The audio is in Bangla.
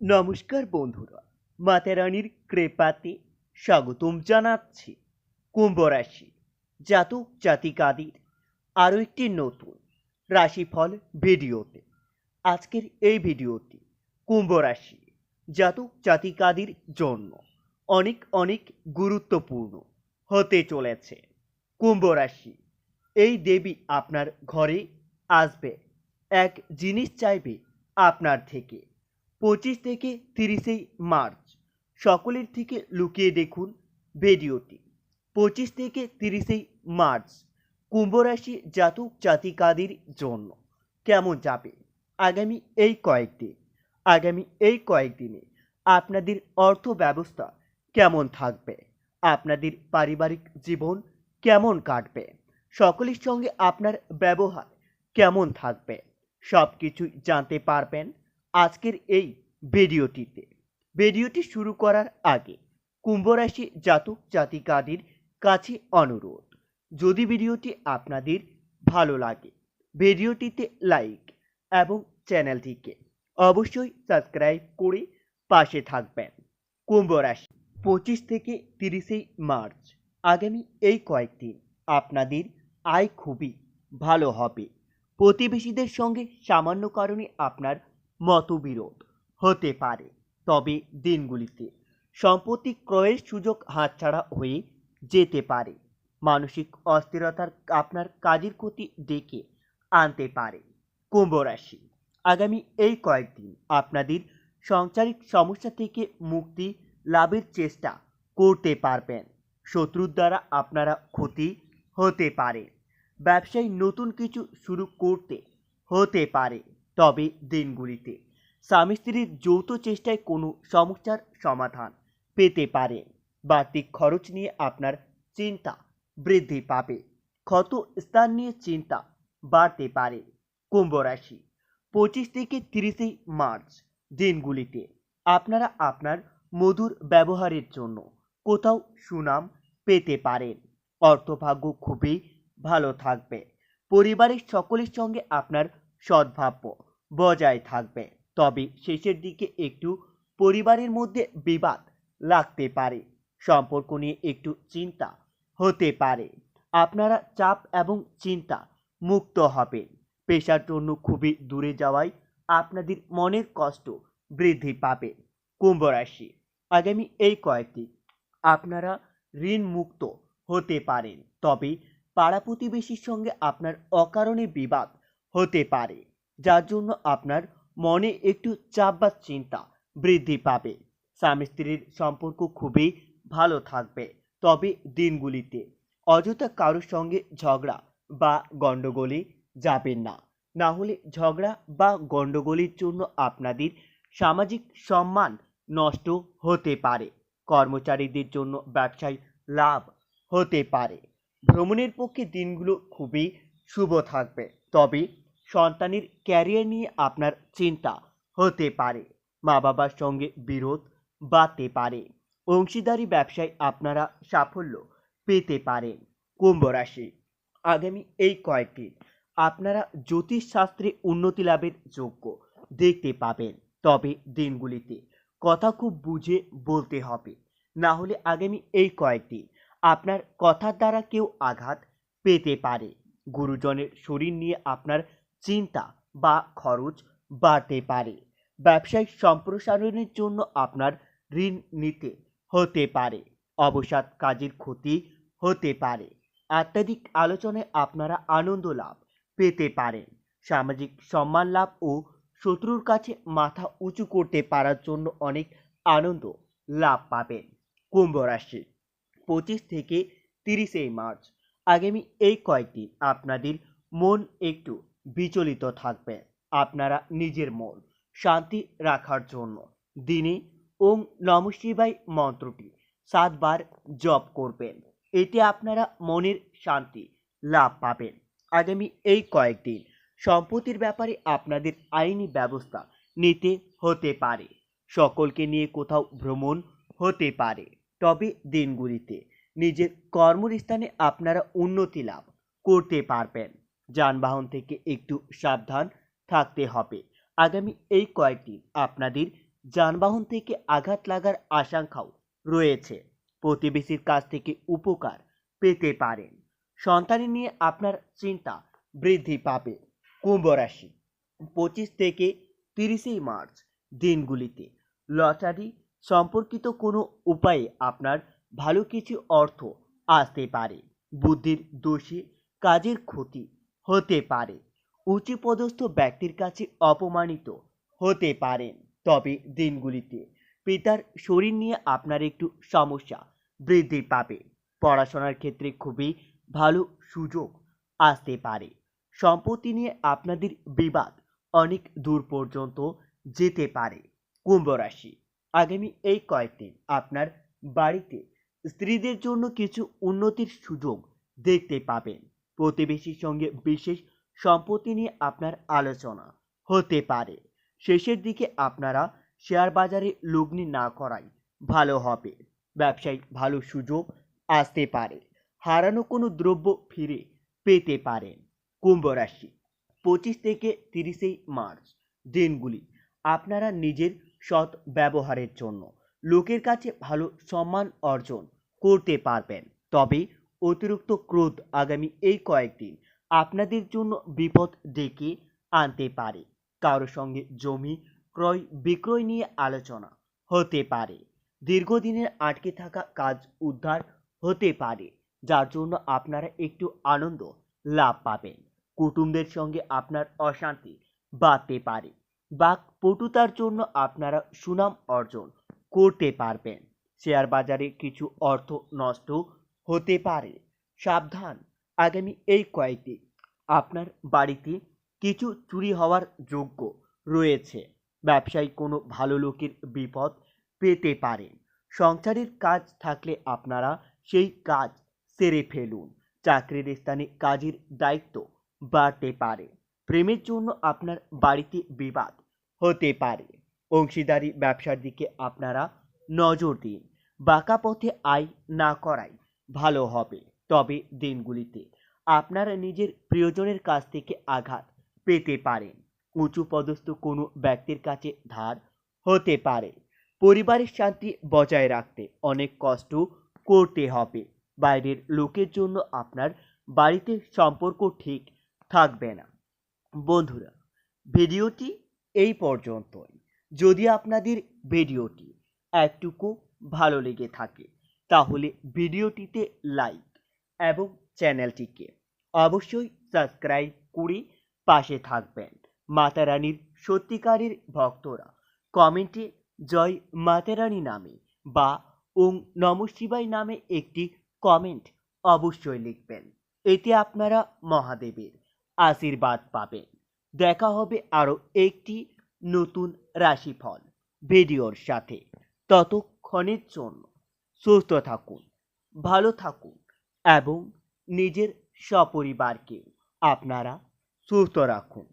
নমস্কার বন্ধুরা, মাতা রানীর কৃপাতে স্বাগতম জানাচ্ছি কুম্ভ রাশি জাতক জাতিকাদের আরও একটি নতুন রাশিফল ভিডিওতে। আজকের এই ভিডিওটি কুম্ভ রাশি জাতক জাতিকাদের জন্য অনেক অনেক গুরুত্বপূর্ণ হতে চলেছে। কুম্ভ রাশি, এই দেবী আপনার ঘরে আসবে, এক জিনিস চাইবে আপনার থেকে। পঁচিশ থেকে তিরিশে মার্চ। সকলের থেকে লুকিয়ে দেখুন ভিডিওটি। পঁচিশ থেকে তিরিশে মার্চ, কুম্ভ রাশি জাতক জাতিকাদের জন্য কেমন যাবে? আগামী এই কয়েকদিন, আগামী এই কয়েকদিনে আপনাদের অর্থ ব্যবস্থা কেমন থাকবে? আপনাদের পারিবারিক জীবন কেমন কাটবে? সকলের সঙ্গে আপনার ব্যবহার কেমন থাকবে? সব কিছুই জানতে পারবেন। আজকের এই ভিডিওটিতে। ভিডিওটি শুরু করার আগে কুম্ভ রাশি জাতক জাতিকাদের কাছে অনুরোধ, যদি ভিডিওটি আপনাদের ভালো লাগে, ভিডিওটিতে লাইক এবং চ্যানেলটিকে অবশ্যই সাবস্ক্রাইব করে পাশে থাকবেন। কুম্ভ রাশি পঁচিশ থেকে তিরিশে মার্চ আগামী এই কয়েকদিন আপনাদের আয় খুবই ভালো হবে। প্রতিবেশীদের সঙ্গে সামান্য কারণে আপনার মতবিরোধ হতে পারে। তবে দিনগুলিতে সম্পত্তি ক্রয়ের সুযোগ হাতছাড়া হয়ে যেতে পারে। মানসিক অস্থিরতার আপনার কাজের ক্ষতি ডেকে আনতে পারে। কুম্ভ রাশি, আগামী এই কয়েকদিন আপনাদের সাংসারিক সমস্যা থেকে মুক্তি লাভের চেষ্টা করতে পারবেন। শত্রুর দ্বারা আপনারা ক্ষতি হতে পারে। ব্যবসায় নতুন কিছু শুরু করতে হতে পারে। তবে দিনগুলিতে। স্বামী স্ত্রীর যৌথ চেষ্টায় কোনো সমস্যার সমাধান পেতে পারে। বাড়তি খরচ নিয়ে আপনার চিন্তা বৃদ্ধি পাবে। ক্ষত স্থান নিয়ে চিন্তা বাড়তে পারে। কুম্ভ রাশি, পঁচিশ থেকে তিরিশে মার্চ দিনগুলিতে। আপনারা আপনার মধুর ব্যবহারের জন্য কোথাও সুনাম পেতে পারেন। অর্থভাগ্য খুবই ভালো থাকবে। পরিবারের সকলের সঙ্গে আপনার সদ্ভাব্য বজায় থাকবে। তবে শেষের দিকে একটু পরিবারের মধ্যে বিবাদ লাগতে পারে। সম্পর্ক নিয়ে একটু চিন্তা হতে পারে। আপনারা চাপ এবং চিন্তা মুক্ত হবেন। পেশার জন্য খুবই দূরে যাওয়ায় আপনাদের মনের কষ্ট বৃদ্ধি পাবে। কুম্ভ রাশি, আগামী এই কয়েকটি, আপনারা ঋণ মুক্ত হতে পারেন। তবে পাড়া প্রতিবেশীর সঙ্গে আপনার অকারণে বিবাদ হতে পারে। যার জন্য আপনার মনে একটু চাপ বা চিন্তা বৃদ্ধি পাবে। স্বামী স্ত্রীর সম্পর্ক খুবই ভালো থাকবে। তবে দিনগুলিতে অযথা কারোর সঙ্গে ঝগড়া বা গণ্ডগোলে যাবেন না। না হলে ঝগড়া বা গণ্ডগোলের জন্য আপনাদের সামাজিক সম্মান নষ্ট হতে পারে। কর্মচারীদের জন্য ব্যবসায় লাভ হতে পারে। ভ্রমণের পক্ষে দিনগুলো খুবই শুভ থাকবে। তবে সন্তানের ক্যারিয়ার নিয়ে আপনার চিন্তা হতে পারে। মা বাবার সঙ্গে বিরোধ বাড়তে পারে। অংশীদারি ব্যবসায় আপনারা সাফল্য পেতে পারেন কুম্ভ রাশি। আগামী এই কয়েকদিন আপনারা জ্যোতিষশাস্ত্রে উন্নতি লাভের যোগ্য দেখতে পাবেন। তবে দিনগুলিতে কথা খুব বুঝে বলতে হবে। না হলে আগামী এই কয়েকদিন আপনার কথার দ্বারা কেউ আঘাত পেতে পারে। গুরুজনের শরীর নিয়ে আপনার চিন্তা বা খরচ বাড়তে পারে। ব্যবসায়িক সম্প্রসারণের জন্য আপনার ঋণ নিতে হতে পারে। অবসাদ কাজের ক্ষতি হতে পারে। অত্যাধিক আলোচনায় আপনারা আনন্দ লাভ পেতে পারেন। সামাজিক সম্মান লাভ ও শত্রুর কাছে মাথা উঁচু করতে পারার জন্য অনেক আনন্দ লাভ পাবেন। কুম্ভ রাশি, পঁচিশ থেকে তিরিশে মার্চ। আগামী এই কয়েকদিন আপনাদের মন একটু বিচলিত থাকবে আপনারা নিজের মন শান্তি রাখার জন্য। দিনে ওম নম শিবাই মন্ত্রটি সাতবার জপ করবেন। এতে আপনারা মনের শান্তি লাভ পাবেন। আগামী এই কয়েকদিন সম্পত্তির ব্যাপারে আপনাদের আইনি ব্যবস্থা নিতে হতে পারে। সকলকে নিয়ে কোথাও ভ্রমণ হতে পারে। তবে দিনগুলিতে নিজের কর্মস্থানে আপনারা উন্নতি লাভ করতে পারবেন। যানবাহন থেকে একটু সাবধান থাকতে হবে। আগামী এই কয়েকদিন আপনাদের যানবাহন থেকে আঘাত লাগার আশঙ্কাও রয়েছে। প্রতিবেশীর কাছ থেকে উপকার পেতে পারেন। সন্তানের নিয়ে আপনার চিন্তা বৃদ্ধি পাবে। কুম্ভ রাশি, পঁচিশ থেকে তিরিশে মার্চ দিনগুলিতে লটারি সম্পর্কিত কোনো উপায়ে আপনার ভালো কিছু অর্থ আসতে পারে। বুদ্ধির দোষে কাজের ক্ষতি হতে পারে। উচ্চপদস্থ ব্যক্তির কাছে অপমানিত হতে পারেন। তবে দিনগুলিতে পিতার শরীর নিয়ে আপনার একটু সমস্যা বৃদ্ধি পাবে। পড়াশোনার ক্ষেত্রে খুবই ভালো সুযোগ আসতে পারে। সম্পত্তি নিয়ে আপনাদের বিবাদ অনেক দূর পর্যন্ত যেতে পারে। কুম্ভ রাশি, আগামী এই কয়েকদিন আপনার বাড়িতে স্ত্রীদের জন্য কিছু উন্নতির সুযোগ দেখতে পাবেন। প্রতিবেশীর সঙ্গে বিশেষ সম্পত্তি নিয়ে আপনার আলোচনা হতে পারে। শেষের দিকে আপনারা শেয়ার বাজারে লগ্নি না করাই ভালো হবে। ব্যবসায় ভালো সুযোগ আসতে পারে। হারানো কোনো দ্রব্য ফিরে পেতে পারেন। কুম্ভ রাশি, পঁচিশ থেকে তিরিশে মার্চ দিনগুলি আপনারা নিজের সৎ ব্যবহারের জন্য লোকের কাছে ভালো সম্মান অর্জন করতে পারবেন। তবে অতিরিক্ত ক্রোধ আগামী এই কয়েকদিন আপনাদের জন্য বিপদ ডেকে আনতে পারে। কারও সঙ্গে জমি, ক্রয়, বিক্রয় নিয়ে আলোচনা হতে পারে। দীর্ঘদিনের আটকে থাকা কাজ উদ্ধার হতে পারে, যার জন্য আপনারা একটু আনন্দ লাভ পাবেন। কুটুমদের সঙ্গে আপনার অশান্তি বাড়তে পারে। বাক পটুতার জন্য আপনারা সুনাম অর্জন করতে পারবেন। শেয়ার বাজারে কিছু অর্থ নষ্ট হতে পারে। সাবধান। আগামী এই কয়েকদিন আপনার বাড়িতে কিছু চুরি হওয়ার যোগ্য রয়েছে। ব্যবসায়ী কোনো ভালো লোকের বিপদ পেতে পারেন। সংসারের কাজ থাকলে আপনারা সেই কাজ সেরে ফেলুন। চাকরির স্থানে কাজের দায়িত্ব বাড়তে পারে। প্রেমের জন্য আপনার বাড়িতে বিবাদ হতে পারে। অংশীদারি ব্যবসার দিকে আপনারা নজর দিন। বাঁকা পথে আয় না করাই ভালো হবে। তবে দিনগুলিতে আপনারা নিজের প্রিয়জনের কাছ থেকে আঘাত পেতে পারেন। উঁচু পদস্থ কোনো ব্যক্তির কাছে ধার হতে পারে। পরিবারের শান্তি বজায় রাখতে অনেক কষ্ট করতে হবে। বাইরের লোকের জন্য আপনার বাড়িতে সম্পর্ক ঠিক থাকবে না। বন্ধুরা, ভিডিওটি এই পর্যন্তই। যদি আপনাদের ভিডিওটি একটুকু ভালো লেগে থাকে তাহলে ভিডিওটিতে লাইক এবং চ্যানেলটিকে অবশ্যই সাবস্ক্রাইব করে পাশে থাকবেন। মাতা রানীর সত্যিকারের ভক্তরা কমেন্টে জয় মাতা রানী নামে বা ওং নম শিবায় নামে একটি কমেন্ট অবশ্যই লিখবেন। এতে আপনারা মহাদেবের আশীর্বাদ পাবেন। দেখা হবে আরও একটি নতুন রাশিফল ভিডিওর সাথে। ততক্ষণের জন্য সুস্থ থাকুন ভালো থাকুন এবং নিজের সপরিবারকে আপনারা সুস্থ রাখুন।